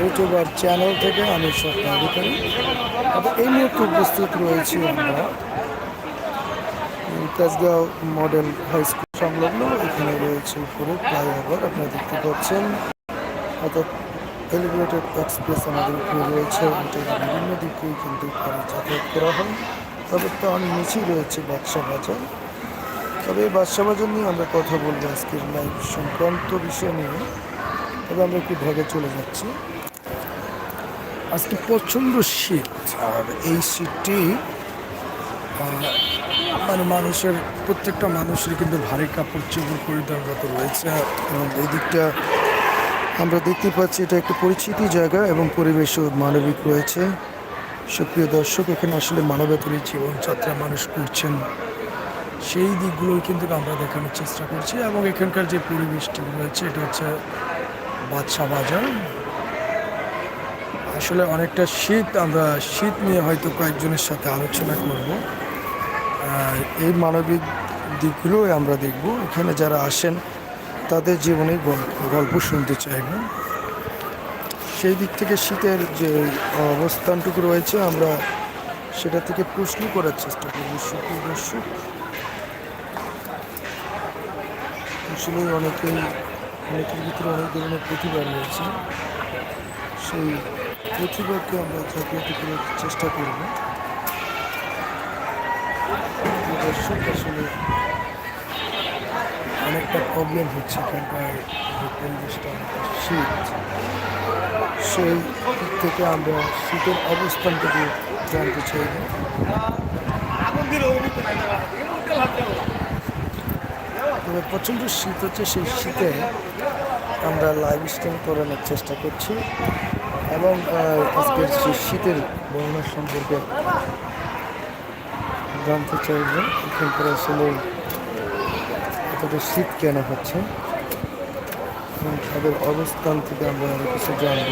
YouTuber channel থেকে আমি স্বপ্ন অধিকারী। তবে এই মুহূর্তে উপস্থিত রয়েছি আমরা তেজগাঁও মডেল হাই স্কুল সংলগ্ন। এখানে রয়েছে উপরে ফ্লাইওভার, আপনারা দেখতে পাচ্ছেন। অর্থাৎ এলিভেটেড এক্সপ্রেস আমাদের উপরে রয়েছে। এটা বিভিন্ন দিকেই কিন্তু যাতায়াত করা হয়। তবে তার নিচেই রয়েছে বাদশা বাজার। তবে এই বাদশা বাজার নিয়ে আমরা কথা বলব আজকের লাইভ সংক্রান্ত বিষয় নিয়ে। তবে আমরা একটু ভেগে চলে যাচ্ছি। আজকে প্রচণ্ড শীত। আর এই শীতটি মানে মানুষের, প্রত্যেকটা মানুষের কিন্তু ভারী কাপড় চোপড় পরিধানগত রয়েছে। এবং এই দিকটা আমরা দেখতে পাচ্ছি, এটা একটা পরিচিতি জায়গা এবং পরিবেশও মানবিক রয়েছে। সুপ্রিয় দর্শক, এখানে আসলে মানবতারই জীবনযাত্রা মানুষ করছেন। সেই দিকগুলোই কিন্তু আমরা দেখানোর চেষ্টা করছি। এবং এখানকার যে পরিবেশটি রয়েছে, এটা হচ্ছে বাদশা বাজার। আসলে অনেকটা শীত, আমরা শীত নিয়ে হয়তো কয়েকজনের সাথে আলোচনা করব। এই মানবিক দিকগুলোই আমরা দেখব। এখানে যারা আসেন, তাদের জীবনে গল্প গল্প শুনতে চাইব সেই দিক থেকে শীতের যে অবস্থানটুকু রয়েছে, আমরা সেটা থেকে প্রশ্ন করার চেষ্টা করব। সুপ্রিয় দর্শক, আসলে অনেকেই অনেকের ভিতরে অনেক ধরনের প্রতিভা রয়েছে। সেই প্রতিভাকে আমরা জাগ্রত করার চেষ্টা করব। দর্শক, আসলে অনেকটা প্রবলেম হচ্ছে শীত। সেই দিক থেকে আমরা শীতের অবস্থানটাকে জানতে চাইব তবে প্রচণ্ড শীত হচ্ছে, সেই শীতে আমরা লাইভ স্ট্রিম করানোর চেষ্টা করছি। এবং আজকের শীতের বর্ণনা সম্পর্কে জানতে চাইব এখানকার আসলে এতটা শীত কেন হচ্ছে? এবং তাদের অবস্থান থেকে আমরা আরও কিছু জানব।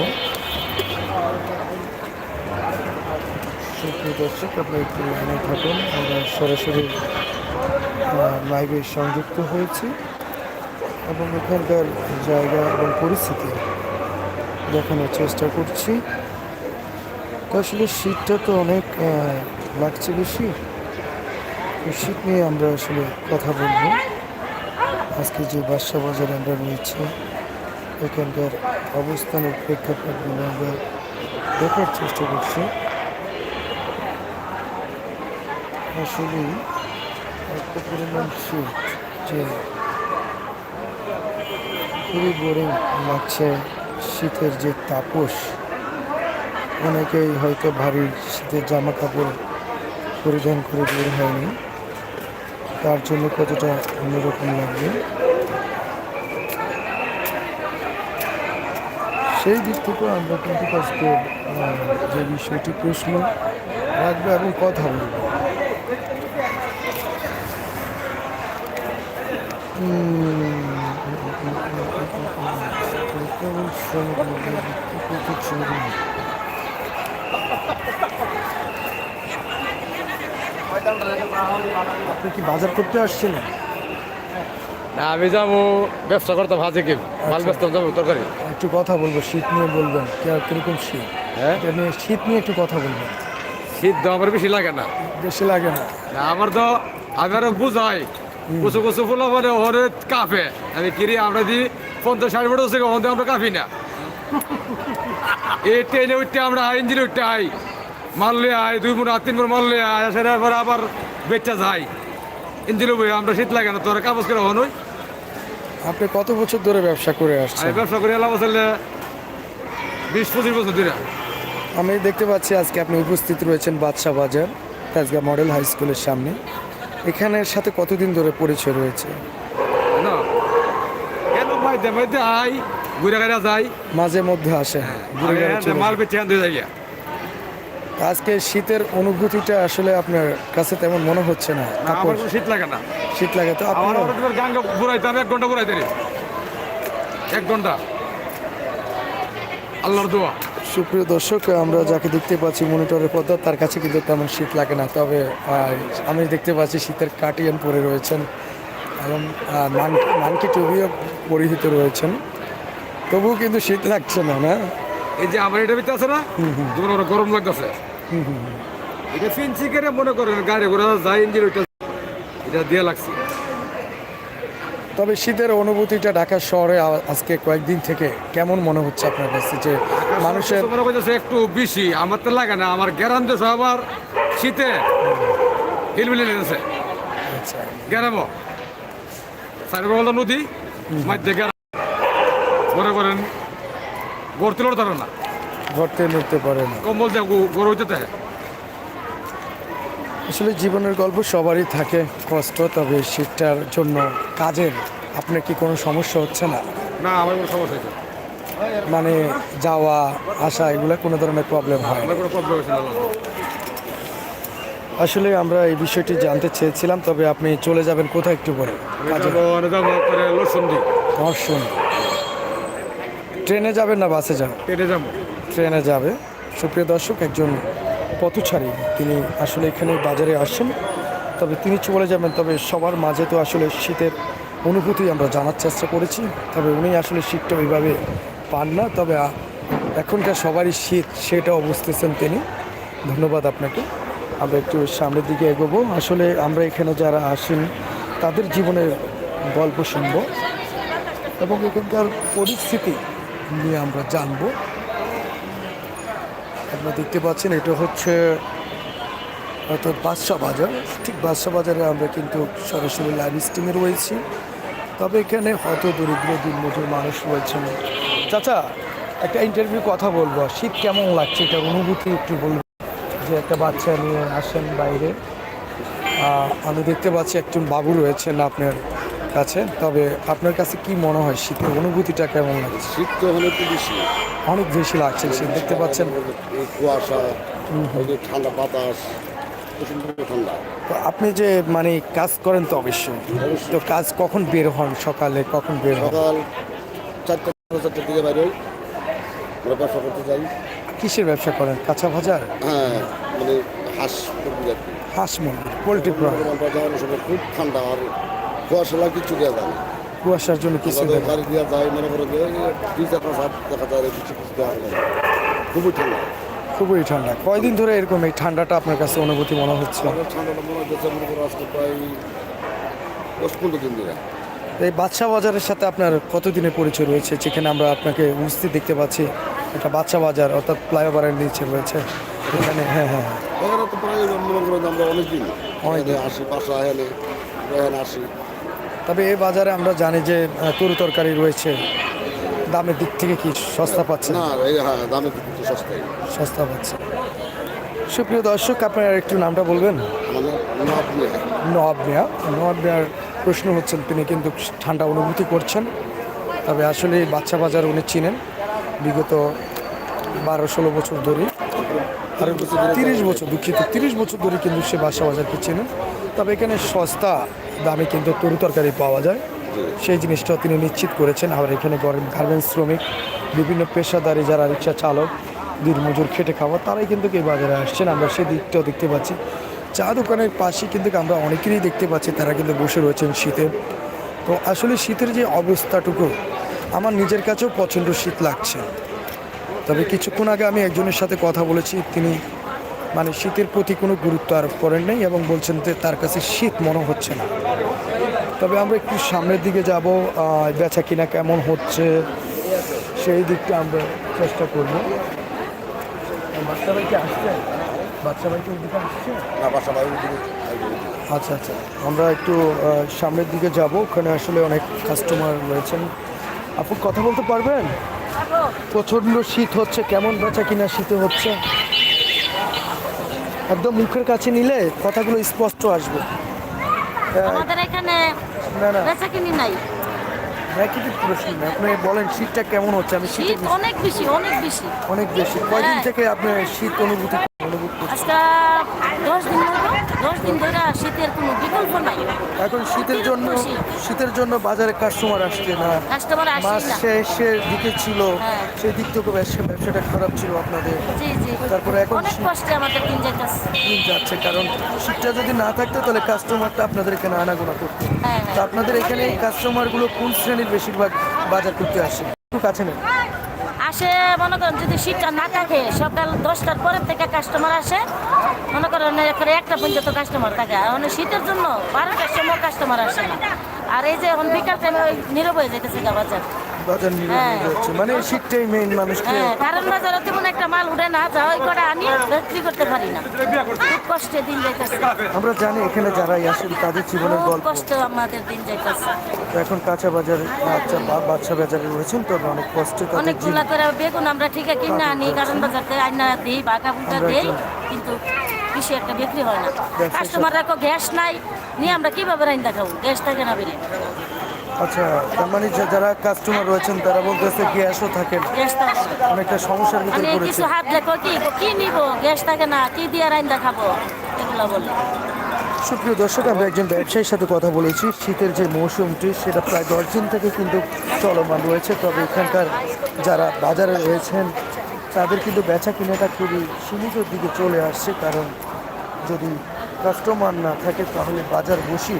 দর্শক, আপনার একটু লাইনে থাকুন। আমরা সরাসরি লাইভে সংযুক্ত হয়েছি। এবং এখানকার জায়গা এবং পরিস্থিতি দেখানোর চেষ্টা করছি। তো আসলে শীতটা তো অনেক লাগছে বেশি। শীত নিয়ে আমরা আসলে কথা বলব। আজকে যে বাদশা বাজারে আমরা রয়েছি, এখানকার অবস্থানের প্রেক্ষাপটগুলো আমরা দেখার চেষ্টা করছি। আসলে এত পরিমাণ শীত যে খুবই বোরিং লাগছে শীতের যে তাপস, অনেকেই হয়তো ভারী শীতের জামা কাপড় পরিধান করে বের হয়নি। তার জন্য কতটা অন্যরকম লাগবে? সেই দিক থেকে আমরা কিন্তু আজকে যে বিষয়টি প্রশ্ন, রাখব এবং কথা বলব। আপনি কি বাজার করতে আসছেন? না আমি যাব ব্যবসা করতাম হাজে কি? মাল ব্যস্ত যাব তরকারি। একটু কথা বলব শীত নিয়ে বলবেন। কে- কীরকম শীত? হ্যাঁ? শীত নিয়ে একটু কথা বলবেন। শীত তো আমার বেশি লাগে না। বেশি লাগে না। না, আমার তো আমি আরও বুঝাই কুচু কুচু ফুল মানে ওরে কাফে আমি কিরি আমরা দি পঞ্চাশ ষাট বছর থেকে ওখান আমরা কাফি না। এই ট্রেনে উঠতে আমরা হাই ইঞ্জিনে উঠতে হাই মারলে আয় দুই মুন তিন মুন মারলে আয় সেটার পর আবার বেচা যাই ইঞ্জিনে বই আমরা শীত লাগে না তোর কাগজ করে হনুই আপনি কত বছর ধরে ব্যবসা করে আসছেন? ব্যবসা করে এলাম আসলে বিশ পঁচিশ বছর ধরে। আমি দেখতে পাচ্ছি আজকে আপনি উপস্থিত রয়েছেন বাদশাহ বাজার তাজগা মডেল হাই স্কুলের সামনে। এখানের সাথে কতদিন ধরে পরিচয় রয়েছে? কেন মাইতে মাইতে আই ঘুরে ঘুরে যাই। মাঝে মধ্যে আসে ঘুরে ঘুরে মাল বেচে আনতে যাই আজকে শীতের অনুভূতিটা আসলে আপনার কাছে তেমন মনে হচ্ছে না আমার শীত লাগে না। শীত লাগে তো আমার আপনার গাঙ্গা ঘুরাইতাম এক ঘণ্টা ঘুরাইতে এক ঘণ্টা। আল্লাহর দোয়া। সুপ্রিয় দর্শক আমরা যাকে দেখতে পাচ্ছি মনিটরের পর্দা তার কাছে কিন্তু তেমন শীত লাগে না। তবে আমি দেখতে পাচ্ছি শীতের কাটিয়ান পরে রয়েছেন। এবং মানকি টুপিও পরিহিত রয়েছেন। তবুও কিন্তু শীত লাগছে না না? এই যে আমার এটা ভিতরে আছে না? ওরা গরম লাগতেছে? এটা ফিনসি করে মনে করেন গাড়ি ঘোড়া যায় ইঞ্জিন ওইটা এটা দিয়ে লাগছে। তবে শীতের অনুভূতিটা ঢাকা শহরে আজকে কয়েকদিন থেকে কেমন মনে হচ্ছে আপনার কাছে যে মানুষের মনে করতেছে একটু বেশি আমার তো লাগে না আমার গ্যারাম দেশ আবার শীতে হিলমিলে লেগেছে। আচ্ছা। গ্যারাম সাইড নদী গ্যারাম মনে করেন গড় তুলোর ধরে না। ঘরতে নিতে পারে না। কম্বল দিয়ে গড় হইতে থাকে আসলে জীবনের গল্প সবারই থাকে কষ্ট তবে শীতটার জন্য কাজের আপনার কি কোনো সমস্যা হচ্ছে না? না আমার কোনো সমস্যা হয়েছে মানে যাওয়া আসা এগুলো কোনো ধরনের প্রবলেম হয়? না কোনো প্রবলেম হয়েছে না আসলে আমরা এই বিষয়টি জানতে চেয়েছিলাম তবে আপনি চলে যাবেন কোথায় একটু পরে দর্শন ট্রেনে যাবেন না বাসে যাবেন? কেটে যাব। ট্রেনে যাবে। সুপ্রিয় দর্শক একজন পথচারী তিনি আসলে এখানে বাজারে আসেন তবে তিনি চলে যাবেন তবে সবার মাঝে তো আসলে শীতের অনুভূতি আমরা জানার চেষ্টা করেছি তবে উনি আসলে শীতটা ওইভাবে পান না তবে এখনকার সবারই শীত সেটাও বুঝতেছেন তিনি। ধন্যবাদ আপনাকে। আমরা একটু সামনের দিকে এগোবো। আসলে আমরা এখানে যারা আসেন, তাদের জীবনের গল্প শুনব এবং এখানকার পরিস্থিতি নিয়ে আমরা জানব। আপনারা দেখতে পাচ্ছেন, এটা হচ্ছে অর্থাৎ বাদশা বাজার। ঠিক বাদশা বাজারে আমরা কিন্তু সরাসরি লাইভ স্ট্রিমে রয়েছি। তবে এখানে হয়তো দরিদ্র, দিনমজুর মানুষ রয়েছেন। চাচা, একটা ইন্টারভিউ কথা বলব। শীত কেমন লাগছে? এটা অনুভূতি একটু বলব যে একটা বাচ্চা নিয়ে আসেন বাইরে। আমি দেখতে পাচ্ছি একজন বাবু রয়েছেন আপনার কাছে। তবে আপনার কাছে কি মনে হয় শীতের অনুভূতিটা কেমন লাগছে? শীত তো হলে একটু বেশি। অনেক বেশি লাগছে শীত দেখতে পাচ্ছেন। কুয়াশা ঠান্ডা বাতাস তো আপনি যে মানে কাজ করেন তো অবশ্যই। তো কাজ কখন বের হন? সকালে কখন বের হন? সকাল চারটা সাড়ে চারটার দিকে বাইরে হই। আমরা ব্যবসা করতে যাই। কিসের ব্যবসা করেন? কাঁচা বাজার? হ্যাঁ মানে হাঁস মুরগি আর কি। হাঁস মুরগি পোলট্রি ফার্ম। যাওয়ার সময় খুব ঠান্ডা আর কুয়াশা লাগে কিছু দেওয়া যায় না। কুয়াশার জন্য কিছু গাড়ি দেওয়া যায় মনে করে দুই চার পাঁচ হাত দেখা যায় কিছু কিছু দেওয়া যায়। খুবই ঠান্ডা। খুবই ঠান্ডা। কয়দিন ধরে এরকম এই ঠান্ডাটা আপনার কাছে অনুভূতি মনে হচ্ছে? ঠান্ডাটা মনে হচ্ছে মনে করো আজকে প্রায় দশ পনেরো দিন ধরে। এই বাদশা বাজারের সাথে আপনার কতদিনের পরিচয় রয়েছে? যেখানে আমরা আপনাকে উপস্থিত দেখতে পাচ্ছি একটা বাচ্চা বাজার অর্থাৎ ফ্লাইওভারের নিচে রয়েছে। এখানে হ্যাঁ হ্যাঁ হ্যাঁ। এখানে তো প্রায় করেন আমরা অনেক দিন অনেকদিন। এখানে আসি বাসা এখানে এখানে আসি। তবে এই বাজারে আমরা জানি যে তরু তরকারি রয়েছে। দামের দিক থেকে কি সস্তা পাচ্ছে? না হ্যাঁ দামে কিন্তু সস্তায় সস্তা পাচ্ছে। সুপ্রিয় দর্শক আপনার একটু নামটা বলবেন? নবাব নিয়ে নবাব মিয়া। নবাব মিয়ার প্রশ্ন হচ্ছেন, তিনি কিন্তু ঠান্ডা অনুভূতি করছেন। তবে আসলে বাচ্চা বাজার উনি চিনেন, বিগত বারো ষোলো বছর ধরে তিরিশ বছর, দুঃখিত, তিরিশ বছর ধরে কিন্তু সে বাসা বাজারকে চেনেন। তবে এখানে সস্তা দামে কিন্তু তরু তরকারি পাওয়া যায়। সেই জিনিসটাও তিনি নিশ্চিত করেছেন। আবার এখানে গার্মেন্টস শ্রমিক, বিভিন্ন পেশাদারি যারা রিক্সা চালক দিনমজুর খেটে খাওয়া, তারাই কিন্তু এই বাজারে আসছেন। আমরা সেই দিকটাও দেখতে পাচ্ছি। চা দোকানের পাশে কিন্তু আমরা অনেকেরই দেখতে পাচ্ছি, তারা কিন্তু বসে রয়েছেন শীতে। তো আসলে শীতের যে অবস্থাটুকু, আমার নিজের কাছেও প্রচণ্ড শীত লাগছে। তবে কিছুক্ষণ আগে আমি একজনের সাথে কথা বলেছি, তিনি মানে শীতের প্রতি কোনো গুরুত্ব আরোপ করেন নাই এবং বলছেন যে তার কাছে শীত মনে হচ্ছে না। তবে আমরা একটু সামনের দিকে যাব বেচা কিনা কেমন হচ্ছে, সেই দিকটা আমরা চেষ্টা করব। কি আসছে বাচ্চা আসছে? না দিকে আচ্ছা আচ্ছা। আমরা একটু সামনের দিকে যাব। ওখানে আসলে অনেক কাস্টমার রয়েছেন। আপু কথা বলতে পারবেন? প্রচণ্ড শীত হচ্ছে। কেমন বেচা কিনা শীতে হচ্ছে? একদম মুখের কাছে নিলে কথাগুলো স্পষ্ট আসবে। আমাদের এখানে না না। বেচা কিনি নাই। প্রশ্ন আপনি বলেন শীতটা কেমন হচ্ছে? আমি শীত অনেক বেশি অনেক বেশি। অনেক বেশি। কয়দিন হ্যাঁ। থেকে আপনি শীত অনুভূতি অনুভূত? আজকে দশ দিন দশ দিন ধরে শীতের কোনো বিকল্প নাই। এখন শীতের জন্য শীতের জন্য বাজারে কাস্টমার আসছে না। কাস্টমার মাস শেষের দিকে ছিল। হ্যাঁ। সেই দিক থেকে ব্যবসা ব্যবসাটা খারাপ ছিল আপনাদের। তারপরে এখন অনেক কষ্টে আমাদের দিন যাচ্ছে কারণ শীতটা যদি না থাকতো তাহলে কাস্টমারটা আপনাদের এখানে আনাগোনা করতো। হ্যাঁ তো হ্যাঁ আপনাদের এখানে কাস্টমারগুলো কোন শ্রেণির বেশিরভাগ বাজার করতে আসে? একটু কাছে নেন। আসে, মনে করেন যদি শীতটা না থাকে, সকাল দশটার পরের থেকে কাস্টমার আসে, মনে করেন একটা পর্যন্ত কাস্টমার থাকে। মানে শীতের জন্য বারোটার সময় কাস্টমার আসে না। আর এই যে এখন বিকাল টাইমে নীরব হয়ে যেতেছে বাজার। বাজার নিয়ে হ্যাঁ। যাচ্ছে মানে শীতটাই মেইন মানুষকে। হ্যাঁ কারণ বাজারে তেমন একটা মাল উঠে না যা ওই কটা আনি বিক্রি করতে পারি না। খুব কষ্টে দিন যাইতেছে। আমরা জানি এখানে যারাই আসেন তাদের জীবনের গল্প। কষ্ট আমাদের দিন যাইতেছে। তো এখন কাঁচা বাজারে বাচ্চা বাচ্চা বাজারে রয়েছেন তবে অনেক কষ্টে তাদের অনেকগুলা জীবন করে বেগুন আমরা ঠিক কিনে আনি কারণ বাজারতে আইনা দিই বাঁকা বুকা দিই কিন্তু বেশি একটা বিক্রি হয় না। কাস্টমাররা গ্যাস নাই নিয়ে আমরা কীভাবে রাইন দেখাবো গ্যাস থাকে না বেলে। আচ্ছা তার মানে যারা কাস্টমার রয়েছেন তারা বলতেছে গ্যাসও থাকে অনেকটা সমস্যার ভিতরে পড়েছে কিছু হাত দেখো কি কি নিব? গ্যাস থাকে না কি দিয়ে রাইন দেখাবো এগুলা বলে। সুপ্রিয় দর্শক আমরা একজন ব্যবসায়ীর সাথে কথা বলেছি। শীতের যে মৌসুমটি সেটা প্রায় দশ দিন থেকে কিন্তু চলমান রয়েছে। তবে এখানকার যারা বাজারে রয়েছেন তাদের কিন্তু বেচা কিনাটা খুবই সীমিত দিকে চলে আসছে কারণ যদি কাস্টমার না থাকে তাহলে বাজার বসি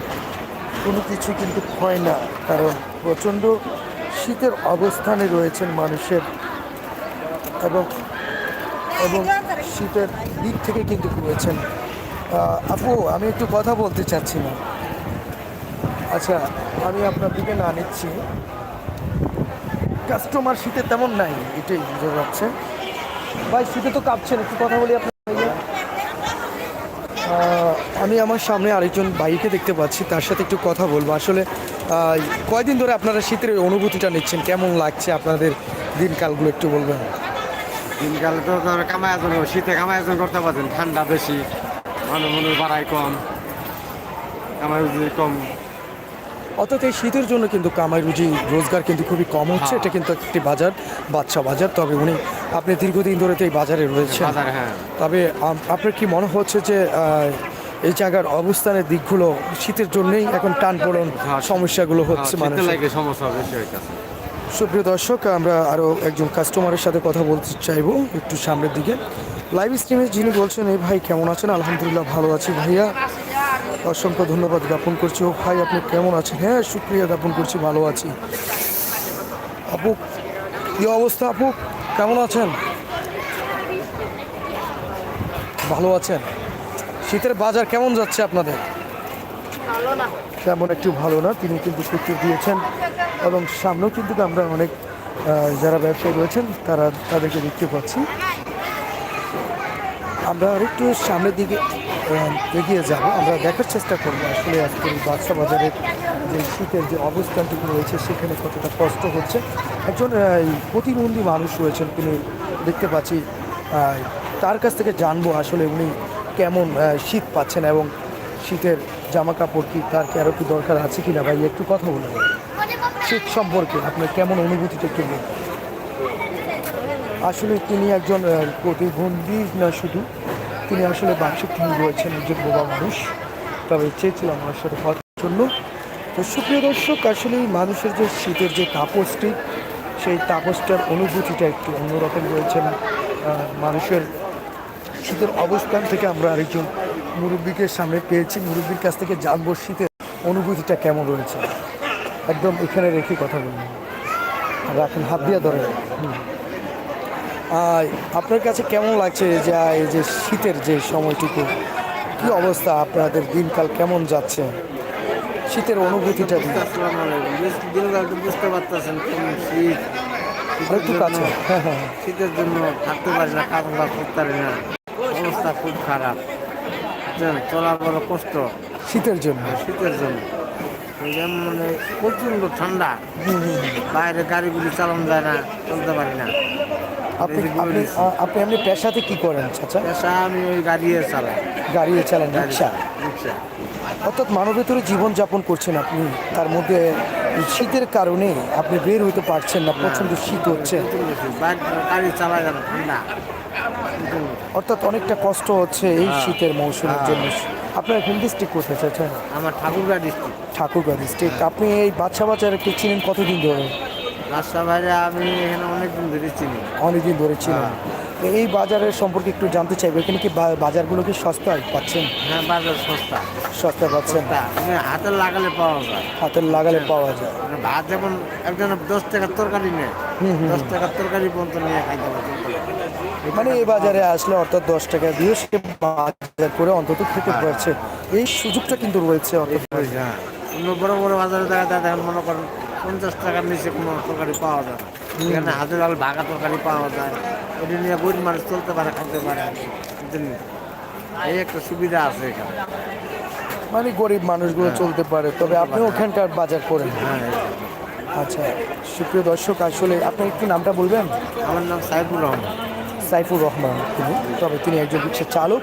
কোনো কিছু কিন্তু হয় না। কারণ প্রচণ্ড শীতের অবস্থানে রয়েছেন মানুষের। এবং এবং শীতের দিক থেকে কিন্তু রয়েছেন। আপু, আমি একটু কথা বলতে চাচ্ছি না। আচ্ছা আমি আপনার দিকে না নিচ্ছি। কাস্টমার শীতে তেমন নাই, এটাই বোঝা যাচ্ছে। ভাই, শীতে তো কাঁপছেন, একটু কথা বলি আপনার আমি আমার সামনে আরেকজন বাইকে দেখতে পাচ্ছি, তার সাথে একটু কথা বলব। আসলে কয়দিন ধরে আপনারা শীতের অনুভূতিটা নিচ্ছেন? কেমন লাগছে আপনাদের দিনকালগুলো একটু বলবেন? দিনকাল তো ধর কামায়াজন শীতে কামায়াজন করতে পারছেন, ঠান্ডা বেশি, মানুষ মনে বাড়ায় কম কামায় কম। অর্থাৎ এই শীতের জন্য কিন্তু কামাই রুজি রোজগার কিন্তু খুবই কম হচ্ছে। এটা কিন্তু একটি বাজার বাচ্চা বাজার। তবে উনি আপনি দীর্ঘদিন ধরে তো এই বাজারে রয়েছেন। হ্যাঁ। তবে আপনার কি মনে হচ্ছে যে এই জায়গার অবস্থানের দিকগুলো শীতের জন্যই এখন টান পড়ন সমস্যাগুলো হচ্ছে হইতেছে সুপ্রিয় দর্শক আমরা আরও একজন কাস্টমারের সাথে কথা বলতে চাইব একটু সামনের দিকে। লাইভ স্ট্রিমে যিনি বলছেন এই ভাই কেমন আছেন? আলহামদুলিল্লাহ ভালো আছি ভাইয়া। অসংখ্য ধন্যবাদ জ্ঞাপন করছি। ও ভাই, আপনি কেমন আছেন? হ্যাঁ সুপ্রিয়া জ্ঞাপন করছি, ভালো আছি। আপু, কি অবস্থা আপু? কেমন আছেন? ভালো আছেন? শীতের বাজার কেমন যাচ্ছে আপনাদের? তেমন একটু ভালো না, তিনি কিন্তু উত্তর দিয়েছেন এবং সামনেও কিন্তু আমরা অনেক যারা ব্যবসায়ী রয়েছেন, তারা তাদেরকে দেখতে পাচ্ছি। আমরা আরেকটু সামনের দিকে এগিয়ে যাব। আমরা দেখার চেষ্টা করব আসলে আজকে বাদশা বাজারের যে শীতের যে অবস্থানটুকু রয়েছে, সেখানে কতটা কষ্ট হচ্ছে। একজন প্রতিবন্ধী মানুষ রয়েছেন তিনি দেখতে পাচ্ছি। তার কাছ থেকে জানব আসলে উনি কেমন শীত পাচ্ছেন এবং শীতের জামা কাপড় কি, তার কি আরও কি দরকার আছে কিনা ভাই? একটু কথা বলুন শীত সম্পর্কে আপনার কেমন অনুভূতিটা বলুন। আসলে তিনি একজন প্রতিবন্ধী না শুধু তিনি আসলে বার্ষিক তিনি রয়েছেন একজন বোবা মানুষ। তবে চেয়েছিলাম আমার সাথে কথার জন্য। তো সুপ্রিয় দর্শক আসলে মানুষের যে শীতের যে তাপসটি সেই তাপসটার অনুভূতিটা একটু অন্যরকম রয়েছেন মানুষের শীতের অবস্থান থেকে আমরা আরেকজন মুরব্বীকে সামনে পেয়েছি। মুরব্বীর কাছ থেকে জানব শীতের অনুভূতিটা কেমন রয়েছে। একদম এখানে রেখে কথা বলবেন রাখেন হাত দিয়ে ধরে। হুম। আহ, আপনার কাছে কেমন লাগছে যে এই যে শীতের যে সময়টুকু? কি অবস্থা আপনাদের? দিনকাল কেমন যাচ্ছে? শীতের অনুভূতিটা দিন। বুঝতে পারতেছেন কেমন শীত। শীতের একটু জন্য- কাছে। শীতের জন্য থাকতে পারি না কাজ করতে পারি না। অবস্থা খুব খারাপ। চলার বড় কষ্ট। শীতের জন্য। শীতের জন্য। যেমন মানে প্রচণ্ড ঠান্ডা। বাইরে গাড়িগুলি চালানো যায় না চলতে পারি না। আপনি আপনি আপনি আপনি পেশাতে কি করেন চাচা? পেশা আমি ওই গাড়িয়ে চালাই। গাড়ি চালান গাড়ি রিক্সা? রিক্সা। অর্থাৎ মানবেতর জীবনযাপন করছেন আপনি তার মধ্যে শীতের কারণে আপনি বের হইতে পারছেন না প্রচণ্ড শীত হচ্ছে। প্রচণ্ড শীত। বাইক গাড়ি চালায় ঠান্ডা অর্থাৎ অনেকটা কষ্ট হচ্ছে এই শীতের মৌসুমের জন্য। আপনার হোম ডিস্ট্রিক্ট কোথায় চাচা? আমার ঠাকুরগা ডিস্ট্রিক্ট ঠাকুরগাঁ ডিস্ট্রিক্ট আপনি এই বাচ্চা বাচ্চাকে চিনেন কতদিন ধরে? রাস্তা বাইরে আমি এখানে অনেক দিন ধরে চিনি। অনেকদিন ধরে ছিলেন তো এই বাজারের সম্পর্কে একটু জানতে চাইব এখানে কি বাজারগুলো কি সস্তায় পাচ্ছেন? হ্যাঁ বাজার সস্তা। সস্তা পাচ্ছেন। মানে হাতে লাগালে পাওয়া যায়। হাতের লাগালে পাওয়া যায়। মানে ভাত যেমন একজন দশ টাকার তরকারি নেয় দশ টাকার তরকারি পর্যন্ত নিয়ে খাইতে মানে এই বাজারে আসলে অর্থাৎ দশ টাকা দিয়ে সে বাজার করে অন্তত খেতে পারছে। এই সুযোগটা কিন্তু রয়েছে অর্থাৎ হ্যাঁ। বড় বড় বাজারে দেখা যায় মনে করেন পঞ্চাশ টাকার নিচে কোনো তরকারি পাওয়া যায় না। এখানে হাতে লাল ভাগা তরকারি পাওয়া যায়। এটা নিয়ে গরিব মানুষ চলতে পারে খাইতে পারে? এই একটা সুবিধা আছে এখানে। মানে গরিব মানুষগুলো চলতে পারে তবে আপনি ওখানকার বাজার করেন। হ্যাঁ আচ্ছা সুপ্রিয় দর্শক আসলে আপনি একটু নামটা বলবেন? আমার নাম সাইফুর রহমান। সাইফুর রহমান তিনি। তবে তিনি একজন রিক্সা চালক।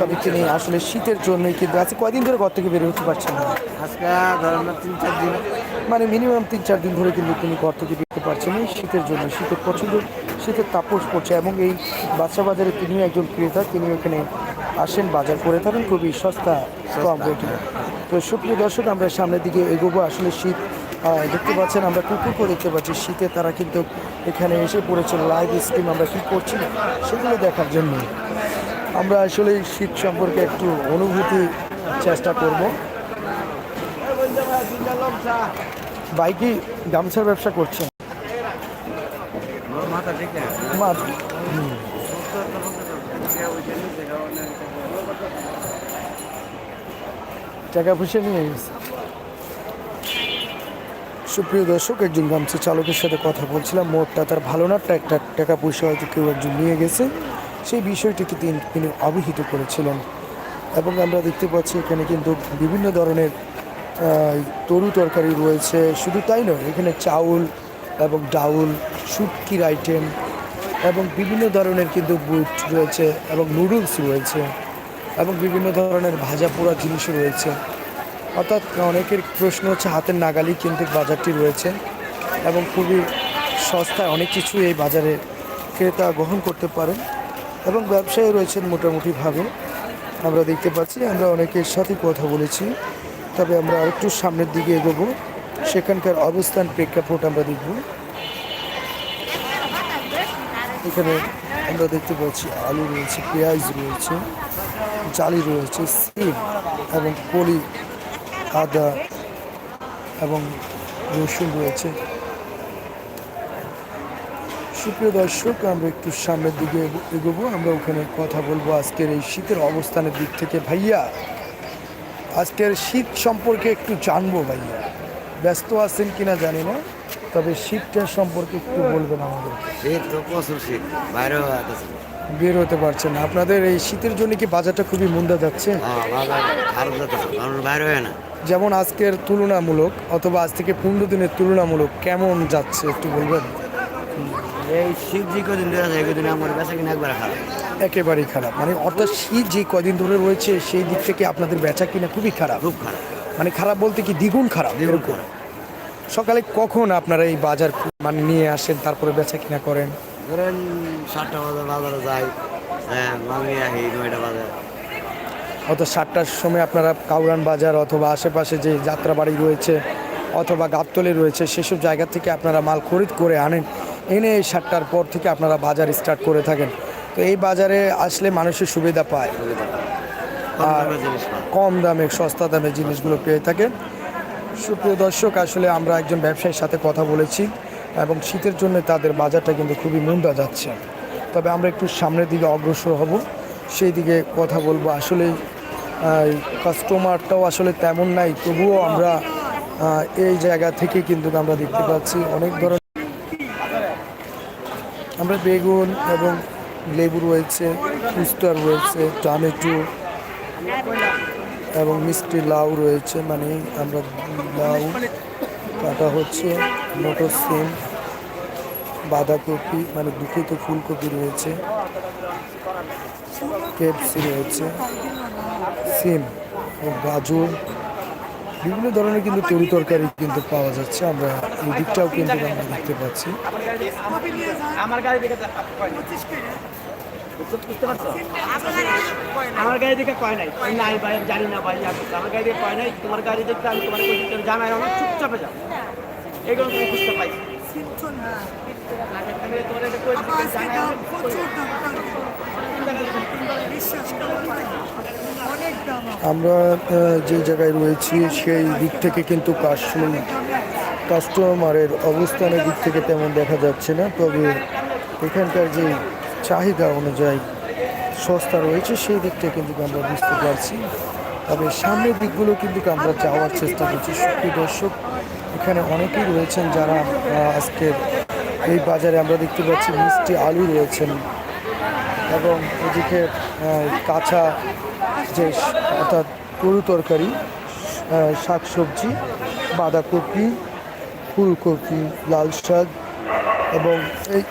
তবে তিনি আসলে শীতের জন্য কিন্তু আজকে কয়দিন ধরে ঘর থেকে বের হতে পারছেন না। আজকে ধরেন তিন চার দিন মানে মিনিমাম তিন চার দিন ধরে কিন্তু তিনি ঘর থেকে বেরোতে পারছেন না। এই শীতের জন্য শীতের প্রচণ্ড শীতের তাপস পড়ছে এবং এই বাচ্চা বাজারে তিনিও একজন ক্রেতা তিনি এখানে আসেন বাজার করে থাকেন। খুবই সস্তা কম রেটে। তো সুপ্রিয় দর্শক আমরা সামনের দিকে এগোবো। আসলে শীত দেখতে পাচ্ছেন আমরা কুকুরকেও দেখতে পাচ্ছি শীতে তারা কিন্তু এখানে এসে পড়েছে। লাইভ স্ট্রিম আমরা কী করছি সেগুলো দেখার জন্য। আমরা আসলে শীত সম্পর্কে একটু অনুভূতি চেষ্টা করব। বাইকে গামছার ব্যবসা করছেন? টাকা পয়সা নিয়ে গেছে সুপ্রিয় দর্শক, একজন গামছা চালকের সাথে কথা বলছিলাম। মোটটা তার ভালো না একটা টাকা পয়সা হয়তো কেউ একজন নিয়ে গেছে। সেই বিষয়টিকে তিনি অবহিত করেছিলেন। এবং আমরা দেখতে পাচ্ছি এখানে কিন্তু বিভিন্ন ধরনের তরু তরকারি রয়েছে। শুধু তাই নয়, এখানে চাউল এবং ডাউল, শুটকির আইটেম এবং বিভিন্ন ধরনের কিন্তু বুট রয়েছে এবং নুডলস রয়েছে এবং বিভিন্ন ধরনের ভাজা পোড়া জিনিস রয়েছে। অর্থাৎ অনেকের প্রশ্ন হচ্ছে হাতের নাগালি কিন্তু বাজারটি রয়েছে এবং খুবই সস্তায় অনেক কিছু এই বাজারে ক্রেতা গ্রহণ করতে পারেন। এবং ব্যবসায়ী রয়েছেন মোটামুটিভাবে। আমরা দেখতে পাচ্ছি, আমরা অনেকের সাথে কথা বলেছি, তবে আমরা আরেকটু সামনের দিকে এগোবো। সেখানকার অবস্থান প্রেক্ষাপট আমরা দেখব। এখানে আমরা দেখতে পাচ্ছি, আলু রয়েছে, পেঁয়াজ রয়েছে, জালি রয়েছে, সিম এবং কলি আদা এবং রসুন রয়েছে। সুপ্রিয় দর্শক আমরা একটু সামনের দিকে এগোবো। আমরা ওখানে কথা বলব আজকের এই শীতের অবস্থানের দিক থেকে। ভাইয়া আজকের শীত সম্পর্কে একটু জানব ভাইয়া। ব্যস্ত আছেন কিনা জানি না তবে শীতটা সম্পর্কে একটু বলবেন আমাদের শীত তো প্রচুর শীত বের হতে পারছেন আপনাদের এই শীতের জন্য কি বাজারটা খুবই মন্দা যাচ্ছে? বাইরে হয় না। যেমন আজকের তুলনামূলক অথবা আজ থেকে পনেরো দিনের তুলনামূলক কেমন যাচ্ছে একটু বলবেন? এই শীত যে কদিন ধরে আছে কদিন আমার কাছে কিনা একবার খারাপ। একেবারেই খারাপ। মানে অর্থাৎ শীত যে কদিন ধরে রয়েছে সেই দিক থেকে আপনাদের বেচা কিনা খুবই খারাপ। খুব খারাপ। মানে খারাপ বলতে কি দ্বিগুণ খারাপ? এরকম। সকালে কখন আপনারা এই বাজার মানে নিয়ে আসেন তারপরে বেচা কিনা করেন? ধরেন সাতটা বাজার বাজারে যাই হ্যাঁ মাল নিয়ে আসি নয়টা বাজার অর্থাৎ সাতটার সময় আপনারা কাউরান বাজার অথবা আশেপাশে যে যাত্রাবাড়ি রয়েছে অথবা গাবতলি রয়েছে সেসব জায়গা থেকে আপনারা মাল খরিদ করে আনেন এনে এই সাতটার পর থেকে আপনারা বাজার স্টার্ট করে থাকেন। তো এই বাজারে আসলে মানুষের সুবিধা পায়। জিনিস কম দামে সস্তা দামে জিনিসগুলো পেয়ে থাকেন। সুপ্রিয় দর্শক আসলে আমরা একজন ব্যবসায়ীর সাথে কথা বলেছি এবং শীতের জন্য তাদের বাজারটা কিন্তু খুবই মন্দা যাচ্ছে। তবে আমরা একটু সামনের দিকে অগ্রসর হব সেই দিকে কথা বলব। আসলে কাস্টমারটাও আসলে তেমন নাই তবুও আমরা এই জায়গা থেকে কিন্তু আমরা দেখতে পাচ্ছি অনেক ধরনের আমরা বেগুন এবং লেবু রয়েছে পুস্টার রয়েছে, টমেটো এবং মিষ্টি লাউ রয়েছে মানে আমরা লাউ, কাটা হচ্ছে মটর সিম বাঁধাকপি মানে দুঃখিত ফুলকপি রয়েছে, কেপসি রয়েছে, সিম গাজর। বিভিন্ন ধরনের কিন্তু তরি তরকারি কিন্তু পাওয়া যাচ্ছে। আমরা এই দিকটাও কিন্তু আমরা দেখতে পাচ্ছি। আমার গাড়ি দেখে বুঝতে পারছ আমার গাড়ি দেখে কয় নাই? নাই ভাই জানি না ভাই আমার গাড়ি দেখে কয় নাই? তোমার গাড়ি দেখতে আমি তোমার জানাই অনেক চুপচাপে যাও এগুলো তুমি বুঝতে পাইছি না। আমরা যে জায়গায় রয়েছি, সেই দিক থেকে কিন্তু কাশ্মীর কাস্টমারের অবস্থানের দিক থেকে তেমন দেখা যাচ্ছে না। তবে এখানকার যে চাহিদা অনুযায়ী সস্তা রয়েছে, সেই দিকটা কিন্তু আমরা বুঝতে পারছি। তবে সামনের দিকগুলো কিন্তু আমরা যাওয়ার চেষ্টা করছি। সুপ্রিয় দর্শক, এখানে অনেকেই রয়েছেন যারা আজকের এই বাজারে আমরা দেখতে পাচ্ছি মিষ্টি আলু রয়েছেন। এবং এদিকে কাঁচা যে অর্থাৎ গরু তরকারি শাকসবজি, বাঁধাকপি, ফুলকপি, লাল শাক এবং এই,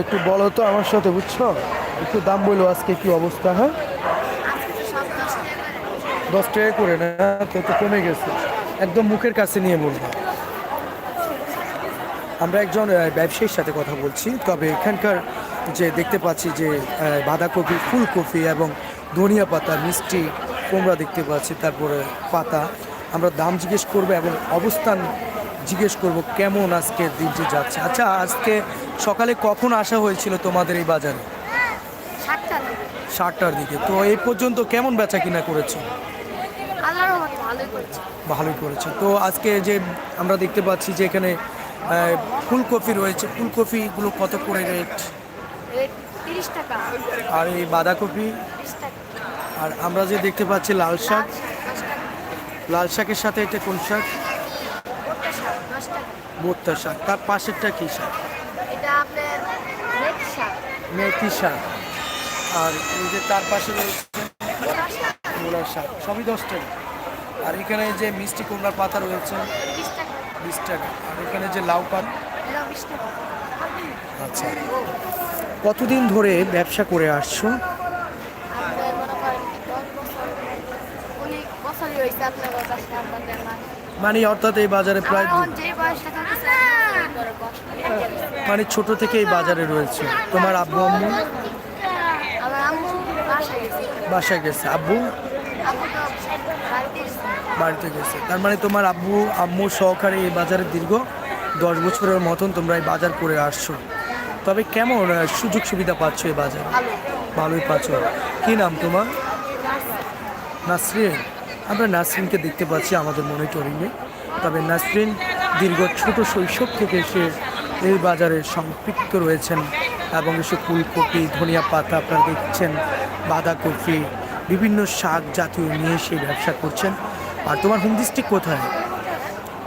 একটু বলো তো আমার সাথে, বুঝছ? একটু দাম বলল আজকে কি অবস্থা হ্যাঁ? দশ টাকা করে না, তো একটু কমে গেছে। একদম মুখের কাছে নিয়ে বলব। আমরা একজন ব্যবসায়ীর সাথে কথা বলছি, তবে এখানকার যে দেখতে পাচ্ছি যে বাঁধাকপি ফুলকপি এবং ধনিয়া পাতা মিষ্টি কুমড়া দেখতে পাচ্ছি তারপরে পাতা। আমরা দাম জিজ্ঞেস করব এবং অবস্থান জিজ্ঞেস করব কেমন আজকের দিনটি যাচ্ছে। আচ্ছা আজকে সকালে কখন আসা হয়েছিল তোমাদের এই বাজারে? সাতটার দিকে। তো এই পর্যন্ত কেমন বেচা কিনা করেছ? ভালোই করেছে। তো আজকে যে আমরা দেখতে পাচ্ছি যে এখানে ফুলকপি রয়েছে। ফুলকপিগুলো কত করে রেট? তিরিশ টাকা। আর এই বাঁধাকপি আর আমরা যে দেখতে পাচ্ছি লাল শাক। লাল শাকের সাথে এটা কোন শাক? ভুট্টা শাক তার পাশেরটা কি শাক? মেথি শাক। আর এই যে তার পাশে রয়েছে মূলার শাক। সবই দশ টাকা। আর এখানে যে মিষ্টি কুমড়ার পাতা রয়েছে বিশ টাকা। আর এখানে যে লাউ পাত। আচ্ছা। কতদিন ধরে ব্যবসা করে আসছো? মনে অর্থাৎ এই বাজারে প্রায় মানে ছোট থেকে এই বাজারে রয়েছে। তোমার আব্বু আম্মু? বাসায় গেছে। আব্বু? বাড়িতে গেছে। তার মানে তোমার আব্বু আম্মু সহকারে এই বাজারে দীর্ঘ দশ বছরের মতন তোমরা এই বাজার করে আসছো। তবে কেমন সুযোগ সুবিধা পাচ্ছ এই বাজারে? ভালোই। পাচ্ছ। কি নাম তোমার? নাসরিন। আমরা নাসরিনকে দেখতে পাচ্ছি আমাদের মনিটরিংয়ে তবে নাসরিন দীর্ঘ ছোট শৈশব থেকে সে এই বাজারে সম্পৃক্ত রয়েছেন এবং এসে ফুলকপি ধনিয়া পাতা আপনারা দেখছেন বাঁধাকপি বিভিন্ন শাক জাতীয় নিয়ে সে ব্যবসা করছেন। আর তোমার হোম ডিস্ট্রিক্ট কোথায়?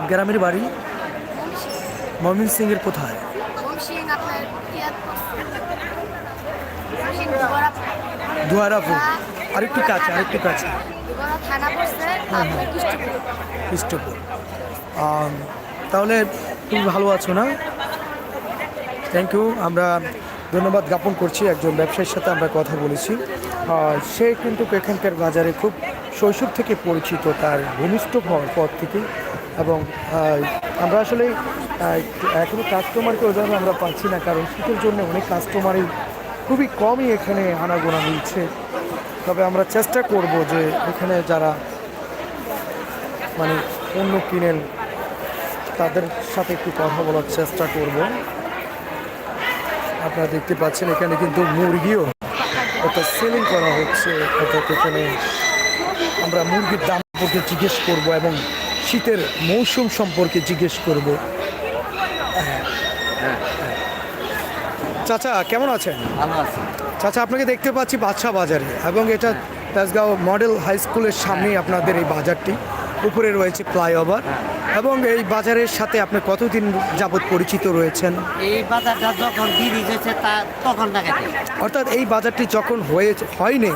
গ্রামের বাড়ি? মমিন সিংয়ের কোথায় আরেকটু কাছে কাছে। খ্রিস্টপুর তাহলে তুমি ভালো আছো না? থ্যাংক ইউ আমরা ধন্যবাদ জ্ঞাপন করছি একজন ব্যবসায়ীর সাথে আমরা কথা বলেছি। সে কিন্তু এখানকার বাজারে খুব শৈশব থেকে পরিচিত তার ঘনিষ্ঠ হওয়ার পর থেকে। এবং আমরা আসলে এখনও কাস্টমারকে ওইভাবে আমরা পাচ্ছি না, কারণ শীতের জন্য অনেক কাস্টমারই খুবই কমই এখানে আনাগোনা মিলছে। তবে আমরা চেষ্টা করব যে এখানে যারা মানে পণ্য কিনেন, তাদের সাথে একটু কথা বলার চেষ্টা করব। আপনারা দেখতে পাচ্ছেন এখানে কিন্তু মুরগিও একটা সেলিং করা হচ্ছে অর্থাৎ এখানে আমরা মুরগির দাম সম্পর্কে জিজ্ঞেস করব এবং শীতের মৌসুম সম্পর্কে জিজ্ঞেস করব হ্যাঁ, হ্যাঁ। চাচা কেমন আছেন? ভালো আছে। চাচা আপনাকে দেখতে পাচ্ছি বাদশাহ বাজারে। এবং এটা তেজগাঁও মডেল হাই স্কুলের সামনেই আপনাদের এই বাজারটি। উপরে রয়েছে ফ্লাইওভার। এবং এই বাজারের সাথে আপনি কতদিন যাবৎ পরিচিত রয়েছেন? এই বাজারটা যখন ব্রিজ হয়েছে তা তখন অর্থাৎ এই বাজারটি যখন হয়ে হয়নি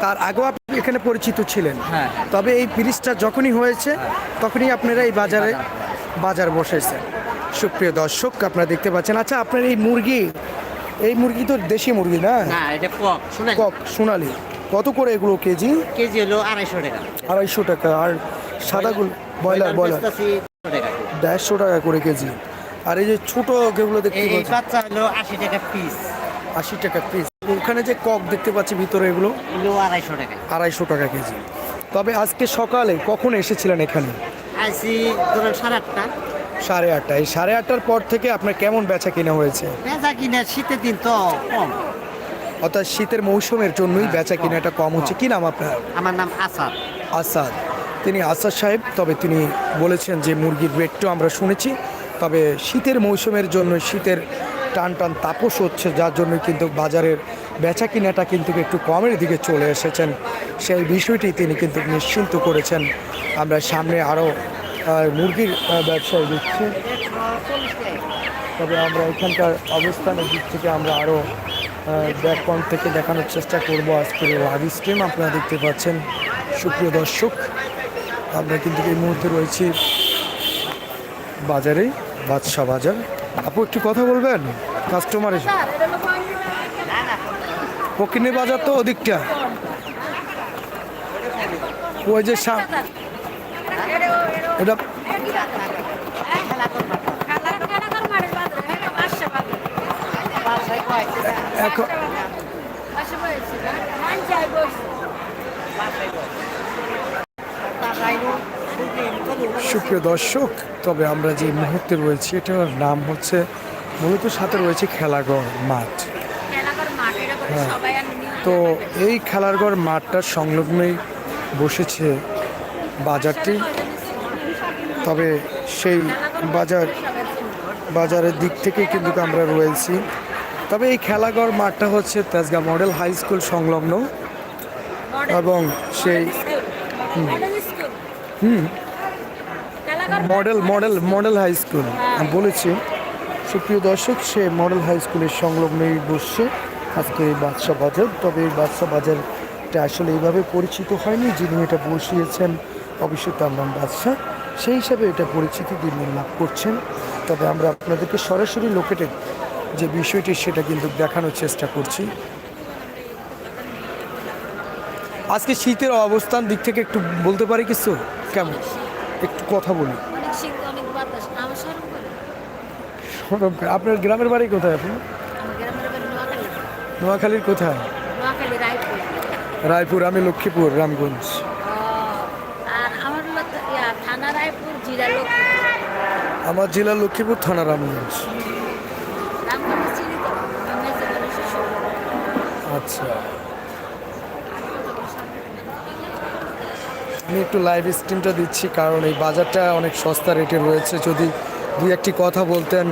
তার আগেও আপনি এখানে পরিচিত ছিলেন। হ্যাঁ। তবে এই ব্রিজটা যখনই হয়েছে তখনই আপনারা এই বাজারে। বাজার বসেছেন। সুপ্রিয় দর্শক আপনারা দেখতে পাচ্ছেন। আচ্ছা আপনার এই মুরগি এই মুরগি তো দেশি মুরগি না? না এটা কক সোনালি। কত করে এগুলো কেজি? কেজি হলো আড়াইশো টাকা। আড়াইশো টাকা। আর সাদাগুলো ব্রয়লার ব্রয়লার বেচতাছি 100 টাকা দেড়শো টাকা করে কেজি। আর এই যে ছোট যেগুলো দেখতে এই বাচ্চা হলো আশি টাকা পিস আশি টাকা পিস ওখানে যে কক দেখতে পাচ্ছি ভিতরে এগুলো এগুলো আড়াইশো টাকা। আড়াইশো টাকা কেজি। তবে আজকে সকালে কখন এসেছিলেন এখানে? আইসি ধরেন সাড়ে আটটা। সাড়ে আটটা। এই সাড়ে আটটার পর থেকে আপনার কেমন বেচা কিনা হয়েছে? বেচা কিনা শীতের দিন তো কম। অর্থাৎ শীতের মৌসুমের জন্যই বেচা কিনাটা কম হচ্ছে। কি নাম আপনার? আমার নাম আসাদ। আসাদ। তিনি আসাদ সাহেব তবে তিনি বলেছেন যে মুরগির রেটটাও আমরা শুনেছি তবে শীতের মৌসুমের জন্য শীতের টান টান তাপস হচ্ছে যার জন্য কিন্তু বাজারের বেচা কিনাটা কিন্তু একটু কমের দিকে চলে এসেছেন। সেই বিষয়টি তিনি কিন্তু নিশ্চিন্ত করেছেন। আমরা সামনে আরও মুরগির ব্যবসায় দিচ্ছি। তবে আমরা এখানকার অবস্থানের দিক থেকে আমরা আরও ব্যাকপয়েন্ট থেকে দেখানোর চেষ্টা করব আজকের লাইভ স্ট্রিম আপনারা দেখতে পাচ্ছেন, সুপ্রিয় দর্শক, আমরা কিন্তু এই মুহূর্তে রয়েছি বাজারে বাদশা বাজার। আপু, একটু কথা বলবেন? কাস্টমার এসে। বাজার তো ওদিকটা। ওই যে এটা সুপ্রিয় দর্শক, তবে আমরা যে মুহূর্তে রয়েছি, এটার নাম হচ্ছে, মূলত সাথে রয়েছে খেলাঘর মাঠ হ্যাঁ। তো এই খেলাঘর মাঠটার সংলগ্নেই বসেছে বাজারটি তবে সেই বাজার, বাজারের দিক থেকে কিন্তু আমরা রয়েছি। তবে এই খেলাঘর মাঠটা হচ্ছে তেজগাঁ মডেল হাই স্কুল সংলগ্ন এবং সেই হুম, model model model high school. বলেছি, সুপ্রিয় দর্শক, সে মডেল হাই স্কুলের সংলগ্নেই বসছে আজকে এই বাদশা বাজার। তবে এই বাদশা বাজারটা আসলে এইভাবে পরিচিত হয়নি, যিনি এটা বসিয়েছেন, অবশ্যই তার নাম বাদশা। সেই হিসাবে এটা পরিচিতি দিন লাভ করছেন। তবে আমরা আপনাদেরকে সরাসরি লোকেটেড যে বিষয়টি সেটা কিন্তু দেখানোর চেষ্টা করছি। আজকে শীতের অবস্থান দিক থেকে একটু বলতে পারি কিছু? কেমন? একটু কথা বলি। সরম করে। আপনার গ্রামের বাড়ি কোথায় আপনি? নোয়াখালীর কোথায়? রায়পুর আমি লক্ষ্মীপুর রামগঞ্জ ও, আর আমার হলো তো ইয়া, থানা রায়পুর জিরা লোক আমার জেলা লক্ষ্মীপুর থানা রামগঞ্জ আচ্ছা। আমি একটু লাইভ স্ট্রিমটা দিচ্ছি, কারণ এই বাজারটা অনেক সস্তা রেটে রয়েছে। যদি দুই একটি কথা বলতেন,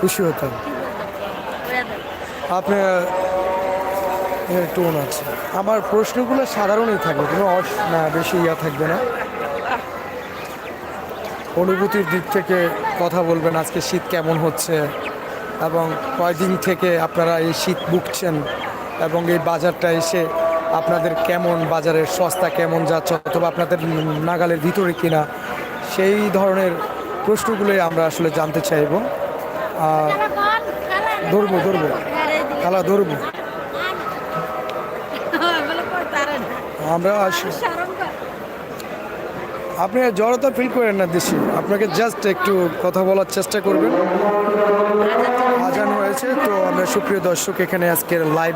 খুশি হতাম। আপনার টোন আছে আমার প্রশ্নগুলো সাধারণই থাকবে কোনো অস না, বেশি ইয়া থাকবে না। অনুভূতির দিক থেকে কথা বলবেন আজকে শীত কেমন হচ্ছে এবং কয়দিন থেকে আপনারা এই শীত ভুগছেন এবং এই বাজারটা এসে আপনাদের কেমন বাজারের সস্তা কেমন যাচ্ছে অথবা আপনাদের নাগালের ভিতরে কিনা সেই ধরনের প্রশ্নগুলোই আমরা আসলে জানতে চাইব। ধরবো ধরবো। খালা ধরবো। আমরা আসি আপনি জড়তা ফিল করেন না, দেশি। আপনাকে জাস্ট একটু কথা বলার চেষ্টা করবেন। আজান হয়েছে, তো আমরা সুপ্রিয় দর্শক এখানে আজকের লাইভ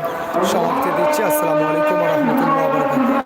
সমাপ্তি দিচ্ছি। আসসালামু আলাইকুম রহমতুল্লাহ